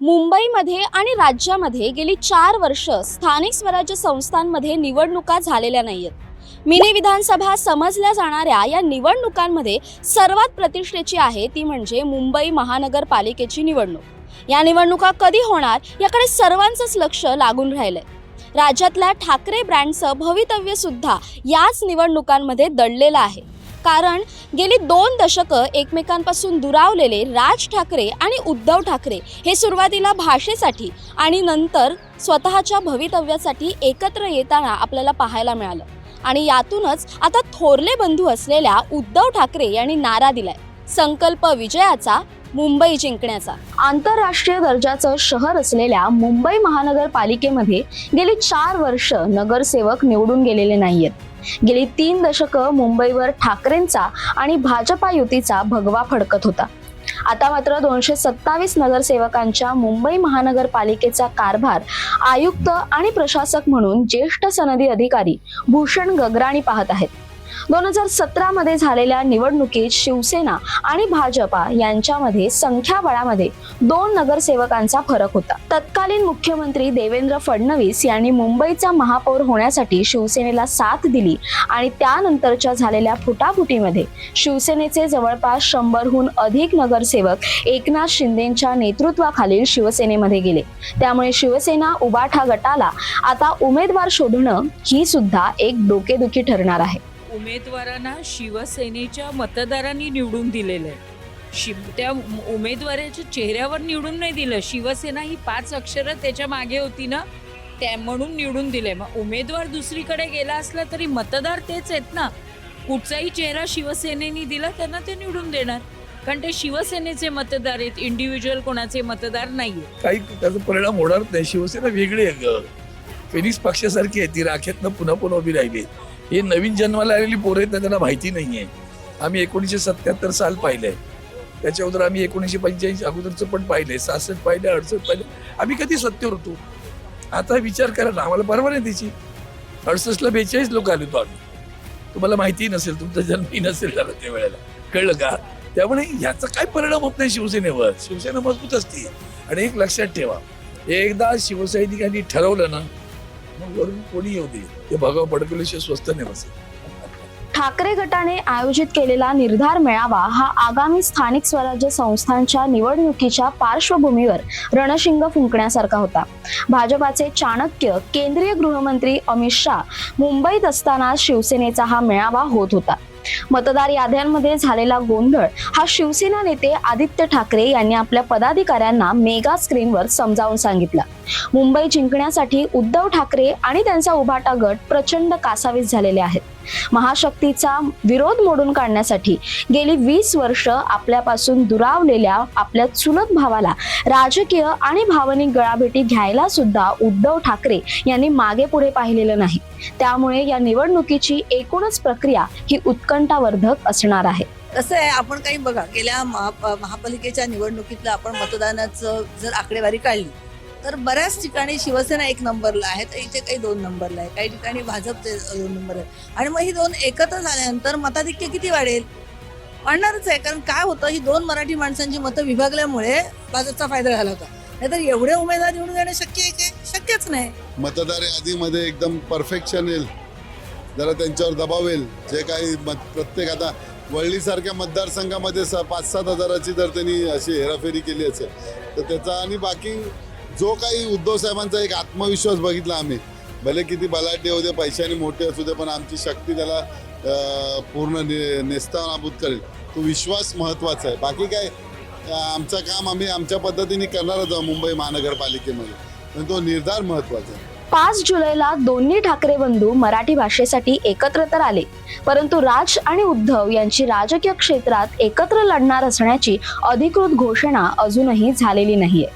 मुंबईमध्ये आणि राज्यामध्ये गेली चार वर्ष स्थानिक स्वराज्य संस्थांमध्ये निवडणुका झालेल्या नाहीयेत. मिनी विधानसभा समजल्या जाणाऱ्या या निवडणुकांमध्ये सर्वात प्रतिष्ठेची आहे ती म्हणजे मुंबई महानगरपालिकेची निवडणूक. या निवडणुका कधी होणार याकडे सर्वांचंच लक्ष लागून राहिलंय. राज्यातल्या ठाकरे ब्रँडचं भवितव्य सुद्धा याच निवडणुकांमध्ये दडलेलं आहे. कारण गेली दोन दशकं एकमेकांपासून दुरावलेले राज ठाकरे आणि उद्धव ठाकरे हे सुरुवातीला भाषेसाठी आणि नंतर स्वतःच्या भवितव्यासाठी एकत्र येताना आपल्याला पाहायला मिळालं. आणि यातूनच आता थोरले बंधू असलेल्या उद्धव ठाकरे यांनी नारा दिलाय. संकल्प विजयाचा मुंबई जिंकण्याचा. आंतरराष्ट्रीय दर्जाचं शहर असलेल्या मुंबई महानगरपालिकेमध्ये गेली चार वर्ष नगरसेवक निवडून गेलेले नाहीयेत. गेली तीन दशकं मुंबईवर ठाकरेंचा आणि भाजपा युतीचा भगवा फडकत होता. आता मात्र दोनशे सत्तावीस नगरसेवकांच्या मुंबई महानगरपालिकेचा कारभार आयुक्त आणि प्रशासक म्हणून ज्येष्ठ सनदी अधिकारी भूषण गगराणी पाहत आहेत. दोन हजार सतरा मध्ये झालेल्या निवडणुकीत शिवसेना आणि भाजपा यांच्यामध्ये संख्याबळामध्ये दोन नगरसेवकांचा फरक होता. तत्कालीन मुख्यमंत्री देवेंद्र फडणवीस यांनी मुंबईचा महापौर होण्यासाठी शिवसेनेला साथ दिली आणि त्यानंतरच्या झालेल्या फुटाफुटीमध्ये शिवसेनेचे जवळपास शंभरहून अधिक नगरसेवक एकनाथ शिंदेच्या नेतृत्वाखालील शिवसेनेमध्ये गेले. त्यामुळे शिवसेना उबाठा गटाला आता उमेदवार शोधणं ही सुद्धा एक डोकेदुखी ठरणार आहे. उमेदवारांना शिवसेनेच्या मतदारांनी निवडून दिलेलं आहे. शिव त्या उमेदवाराच्या चेहऱ्यावर निवडून नाही दिलं. शिवसेना ही पाच अक्षरं त्याच्यामागे होती ना त्या म्हणून निवडून दिले मग उमेदवार दुसरीकडे गेला असला तरी मतदार तेच आहेत ना. कुठचाही चेहरा शिवसेनेने दिला त्यांना ते निवडून देणार. कारण ते शिवसेनेचे मतदार आहेत इंडिव्हिज्युअल कोणाचे मतदार नाही काही त्याचा परिणाम होणार नाही. शिवसेना वेगळी आहे ग. फेनिक्स पक्षासारखी आहे ती राखेतनं पुन्हा पुन्हा उभी राहिली. हे नवीन जन्माला आलेली पोरं आहेत ना त्यांना माहिती नाही आहे आम्ही एकोणीसशे सत्याहत्तर साल पाहिलंय. त्याच्या अगोदर आम्ही एकोणीसशे पंच्याऐंशी अगोदरचं पण पाहिलंय सहासष्ट पाहिलं अडसष्ट पाहिलं आम्ही कधी सत्य होतो? आता विचार करा ना आम्हाला बरोबर आहे त्याची. अडसष्टला बेचाळीस लोक आले होतो आम्ही. तुम्हाला माहिती नसेल तुमचा जन्मही नसेल झाला त्या वेळेला. कळलं का? त्यामुळे ह्याचा काय परिणाम होत नाही शिवसेनेवर? शिवसेना मजबूत असते. आणि एक लक्षात ठेवा. एकदा शिवसैनिकांनी ठरवलं ना वरून कोणी येऊ दे. ते भगाव पडकल्याशिवाय स्वस्त नाही बसेल ठाकरे गटाने आयोजित केलेला निर्धार मेळावा हा आगामी स्थानिक स्वराज्य संस्थांच्या निवडणुकीच्या पार्श्वभूमीवर रणशिंग फुंकण्यासारखा होता. भाजपाचे चाणक्य केंद्रीय गृहमंत्री अमित शाह मुंबईत असताना शिवसेनेचा हा मेळावा होत होता. मतदार याद्यांमध्ये झालेला गोंधळ हा शिवसेना नेते आदित्य ठाकरे यांनी आपल्या पदाधिकाऱ्यांना मेगा स्क्रीनवर समजावून सांगितला. मुंबई जिंकण्यासाठी उद्धव ठाकरे आणि त्यांचा उभाटा गट प्रचंड कासावीस झालेले आहेत. महाशक्तीचा विरोध मोडून काढण्यासाठी गेली वीस वर्ष आपल्यापासून दुरावलेल्या आपल्या चुलत भावाला राजकीय आणि भावनिक गळाभेटी घ्यायला सुद्धा उद्धव ठाकरे यांनी मागे पुढे पाहिलेलं नाही. त्यामुळे या निवडणुकीची एकूणच प्रक्रिया ही उत्कंठावर्धक असणार आहे. कसं आहे आपण काही बघा गेल्या महा महापालिकेच्या निवडणुकीतलं आपण मतदानाचं जर आकडेवारी काढली तर बऱ्याच ठिकाणी शिवसेना एक नंबरला आहे तर इथे काही दोन नंबरला आहे. काही ठिकाणी भाजप ते दोन नंबर आहे. आणि मग ही दोन एकत्र झाल्यानंतर मताधिक्य किती वाढेल? वाढणारच आहे कारण काय होतं ही दोन मराठी माणसांची मतं विभागल्यामुळे भाजपचा फायदा झाला होता. नाहीतर एवढे उमेदवार निवडून येणं शक्य आहे की? शक्यच नाही. मतदार यादीमध्ये एकदम परफेक्शन येईल. जरा त्यांच्यावर दबाव येईल. जे काही मत प्रत्येक आता वळलीसारख्या मतदारसंघामध्ये स पाच सात हजाराची जर त्यांनी अशी हेराफेरी केली असेल तर त्याचा आणि बाकी जो काही उद्धव साहेबांचा एक आत्मविश्वास बघितला आम्ही भले किती बलाढ्य होते पैशाने मोठे असू दे पण आमची शक्ती त्याला पूर्ण ने नेस्तानाबूत करेल. तो विश्वास महत्त्वाचा आहे. बाकी काय आमचं काम आम्ही आमच्या पद्धतीने करणारच आहोत मुंबई महानगरपालिकेमध्ये. पण तो निर्धार महत्त्वाचा आहे. पाच जुलैला दोन्ही ठाकरे बंधू मराठी भाषेसाठी एकत्र तर आले परंतु राज आणि उद्धव यांची राजकीय क्षेत्रात एकत्र लढणार असण्याची अधिकृत घोषणा अजूनही झालेली नाहीये.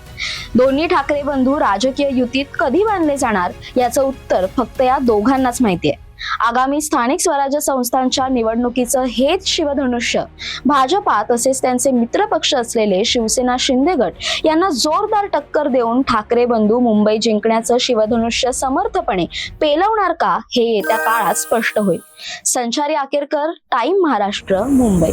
दोन्ही ठाकरे बंधू राजकीय युतीत कधी बांधले जाणार याचं उत्तर फक्त या दोघांनाच माहितीये आगामी स्थानिक स्वराज्य संस्थांच्या निवडणुकीचं हेच शिवधनुष्य. भाजपा तसेच त्यांचे मित्रपक्ष असलेले शिवसेना शिंदे गट यांना जोरदार टक्कर देऊन ठाकरे बंधू मुंबई जिंकण्याचं शिवधनुष्य समर्थपणे पेलवणार का हे येत्या काळात स्पष्ट होईल. संचारी आकेरकर टाइम महाराष्ट्र मुंबई.